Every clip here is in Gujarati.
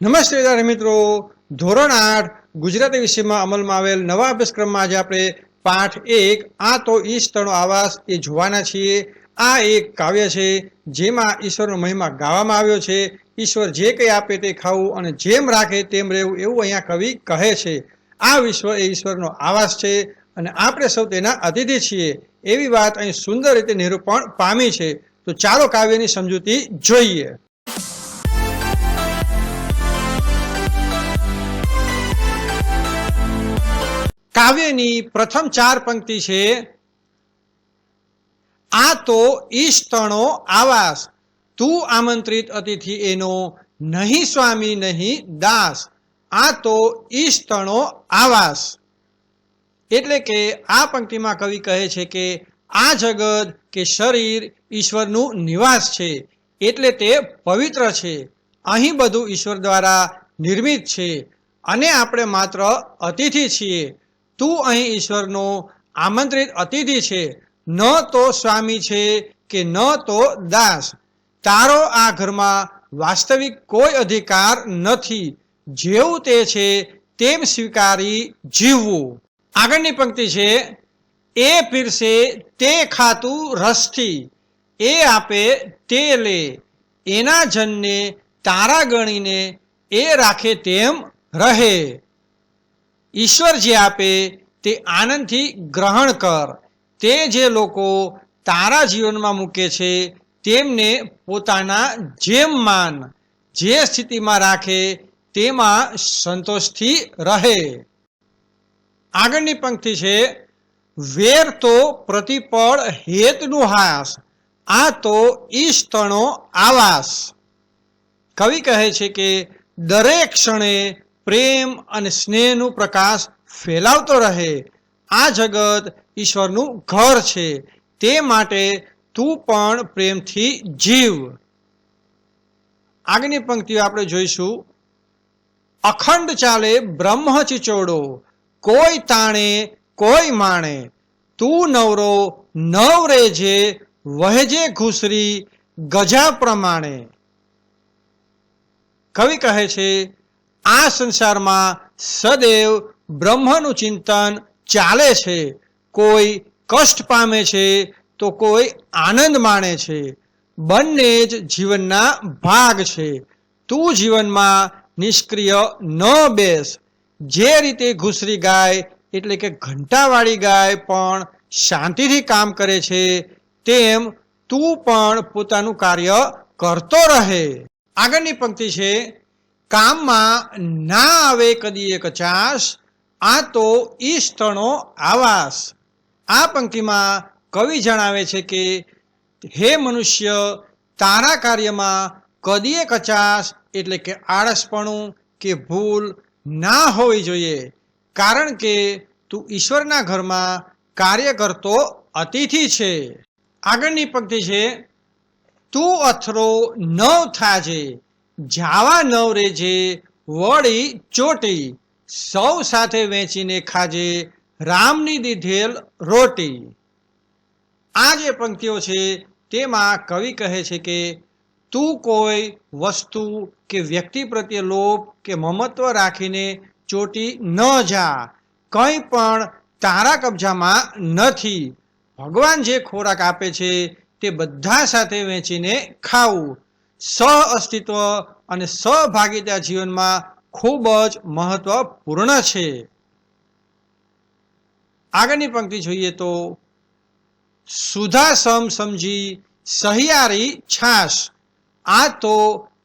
નમસ્તે વિદ્યાર્થી મિત્રો. ધોરણ આઠ ગુજરાતી વિષયમાં અમલમાં આવેલ નવા અભ્યાસક્રમમાં આજે આપણે પાઠ એક, આ તો ઈષ્ટનો આવાસ, એ જોવાના છીએ. આ એક કાવ્ય છે, જેમાં ઈશ્વરનો મહિમા ગાવામાં આવ્યો છે. ઈશ્વર જે કંઈ આપે તે ખાવું અને જેમ રાખે તેમ રહેવું એવું અહીંયા કવિ કહે છે. આ વિશ્વ એ ઈશ્વરનો આવાસ છે અને આપણે સૌ તેના અતિથિ છીએ. એવી વાત અહીં સુંદર રીતે નિરૂપણ પામી છે. તો ચાલો કાવ્યની સમજૂતી જોઈએ. કાવ્યની પ્રથમ ચાર પંક્તિ છે, આ તો ઈષ્ટણો આવાસ, તું આમંત્રિત અતિથિ એનો, નહીં સ્વામી, નહીં દાસ, આ તો ઈષ્ટણો આવાસ. એટલે કે આ પંક્તિમાં કવિ કહે છે કે આ જગત કે શરીર ઈશ્વરનું નિવાસ છે, એટલે તે પવિત્ર છે, અહીં બધું ઈશ્વર દ્વારા નિર્મિત છે, અને આપણે માત્ર અતિથિ છીએ. તું અહીં ઈશ્વરનો આમંત્રિત અતિથિ છે. ન તો સ્વામી છે કે ન તો દાસ. તારો આ ઘરમાં વાસ્તવિક કોઈ અધિકાર નથી. જેવું તે છે, તેમ સ્વીકારી જીવવું. આગળની પંક્તિ છે, એ પીરસે તે ખાતું રસથી. એ આપે તે લે. એના જનને તારા ગણીને એ રાખે તેમ રહે. ઈશ્વર જે આપે તે આનંદથી ગ્રહણ કર. તે જે લોકો તારા જીવનમાં મૂકે છે, તેમને પોતાના જેમ માન. જે સ્થિતિમાં રાખે, તેમાં સંતોષથી રહે. આગળની પંક્તિ છે, વેર તો પ્રતિપળ હેતનું હાસ, આ તો ઈષ્ટનો આવાસ. કવિ કહે છે કે, દરેક ક્ષણે પ્રેમ અને સ્નેહનું પ્રકાશ ફેલાવતો રહે. આ જગત ઈશ્વરનું ઘર છે. તે માટે તું પણ પ્રેમથી જીવ. આગની પંક્તિઓ આપણે જોઈશું. અખંડ ચાલે બ્રહ્મ ચિચોડો કોઈ તાણે, કોઈ માણે. તું નવરો નવ રેજે વહેજે ઘૂસરી, ગજા પ્રમાણે. કવિ કહે છે આ સંસારમાં સદૈવ બ્રહ્મનું ચિંતન ચાલે છે. કોઈ કષ્ટ પામે છે, તો કોઈ આનંદ માણે છે. બંને જ જીવનના ભાગ છે. તું જીવનમાં નિષ્ક્રિય ન બેસ. જે રીતે ઘૂસરી ગાય, એટલે કે ઘંટાવાળી ગાય પણ શાંતિથી કામ કરે છે, તેમ તું પણ પોતાનું કાર્ય કરતો રહે. આગળની પંક્તિ છે કામમાં ના આવે કદી કચાશ આ તો ઈષ્ટનો આવાસ. આ પંક્તિમાં કવિ જણાવે છે કે, હે મનુષ્ય, તારા કાર્યમાં કદીએ કચાશ એટલે કે આળસપણું કે ભૂલ ના હોવી જોઈએ. કારણ કે તું ઈશ્વરના ઘરમાં કાર્ય કરતો અતિથિ છે. આગળની પંક્તિ છે, તું અથરો ન થાજે જાવા નવ રેજે વળી ચોટી, સૌ સાથે વેચીને ખાજે રામની દીધેલ રોટી. આ જે પંક્તિઓ છે, તેમાં કવિ કહે છે કે, તું કોઈ વસ્તુ કે વ્યક્તિ પ્રત્યે લોભ કે મમત્વ રાખીને ચોટી ન જા. કંઈ પણ તારા કબજામાં નથી. ભગવાન જે ખોરાક આપે છે, તે બધા સાથે વેચીને ખાવું સહ અસ્તિત્વ અને સહભાગીતા જીવનમાં ખૂબ જ મહત્વપૂર્ણ છે. આગળની પંક્તિ જોઈએ તો સુધા સમ સમજી સહિયારી છાશ, આ તો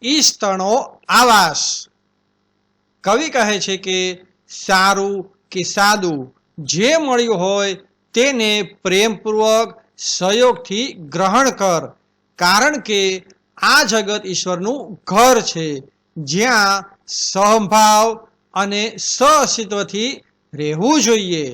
ઈસ્તણો આવાસ. કવિ કહે છે કે, સારું કે સાદું, જે મળ્યું હોય તેને પ્રેમપૂર્વક સહયોગથી ગ્રહણ કર, કારણ કે આ જગત ઈશ્વરનું ઘર છે જ્યાં સહભાવ અને સહઅસ્તિત્વથી રહેવું જોઈએ.